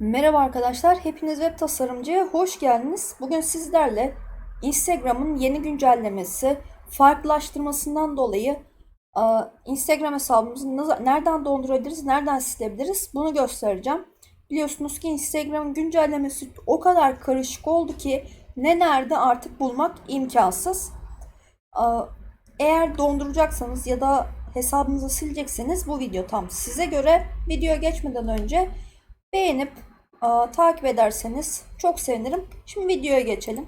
Merhaba arkadaşlar, hepiniz web tasarımcıya hoş geldiniz. Bugün sizlerle Instagram'ın yeni güncellemesi, farklılaştırmasından dolayı e, Instagram hesabımızı nereden dondurabiliriz, nereden silebiliriz bunu göstereceğim. Biliyorsunuz ki Instagram'ın güncellemesi o kadar karışık oldu ki ne nerede artık bulmak imkansız. E, Eğer donduracaksanız ya da hesabınızı silecekseniz bu video tam size göre. Videoya geçmeden önce beğenip aa, takip ederseniz çok sevinirim. Şimdi videoya geçelim.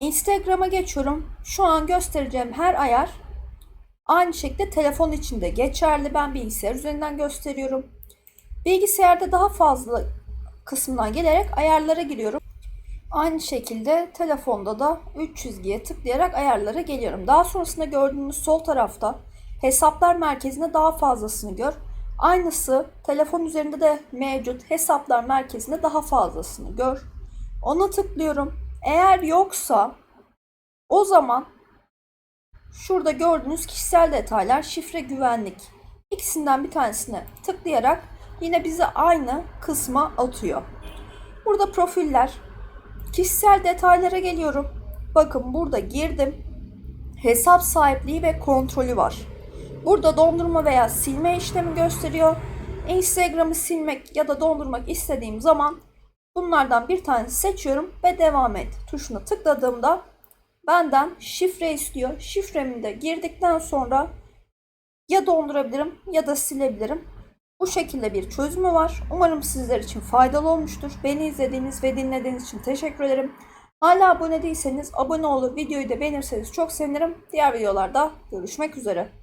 Instagram'a geçiyorum. Şu an göstereceğim her ayar aynı şekilde telefon içinde geçerli. Ben bilgisayar üzerinden gösteriyorum. Bilgisayarda daha fazla kısmından gelerek ayarlara giriyorum. Aynı şekilde telefonda da 3 çizgiye tıklayarak ayarlara geliyorum. Daha sonrasında gördüğünüz sol tarafta hesaplar merkezinde daha fazlasını gör. Aynısı telefon üzerinde de mevcut hesaplar merkezinde daha fazlasını gör. Ona tıklıyorum. Eğer yoksa o zaman şurada gördüğünüz kişisel detaylar, şifre güvenlik ikisinden bir tanesine tıklayarak yine bizi aynı kısma atıyor. Burada profiller, kişisel detaylara geliyorum. Bakın burada girdim. Hesap sahipliği ve kontrolü var. Burada dondurma veya silme işlemi gösteriyor. Instagram'ı silmek ya da dondurmak istediğim zaman bunlardan bir tanesi seçiyorum ve devam et tuşuna tıkladığımda benden şifre istiyor. Şifremi de girdikten sonra ya dondurabilirim ya da silebilirim. Bu şekilde bir çözümü var. Umarım sizler için faydalı olmuştur. Beni izlediğiniz ve dinlediğiniz için teşekkür ederim. Hala abone değilseniz abone olup videoyu da beğenirseniz çok sevinirim. Diğer videolarda görüşmek üzere.